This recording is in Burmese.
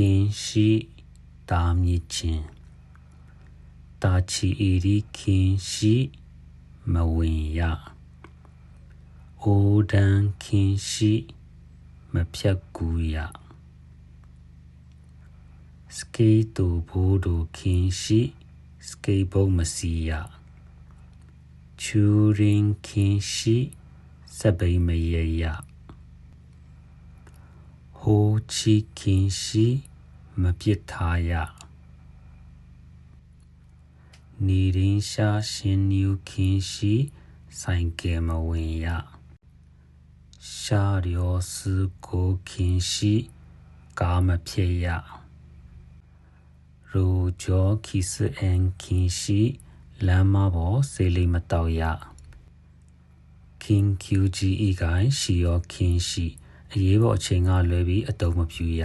ခင်ရှိတာမြစ်ချင်းတာချီအီဒီခင်ရှိမဝင်ရအိုဒန်ခင်ရှိမဖြတ်ကူရစကေးတူဘိုးတို့ခင်ရှိစကေးဘုတ်မစီရချူရင်ခင်ရှိစပိမရရ ဟိုချီခင်ရှိမပြစ်ထားရနေရင်ရှာရှင်ညူခင်ရှိဆိုင်ကဲမဝင်ရရှာရောစကိုခင်ရှိကာမဖြစ်ရရူဂျောခီစအန်ခင်ရှိလမ်းမပေါ်စေလိမတောက်ရခင် QGE ကိုင်းရှီရောခင်ရှိ အရေးပေါ်အချိန်ကလွဲပြီးအတုံးမပြူရ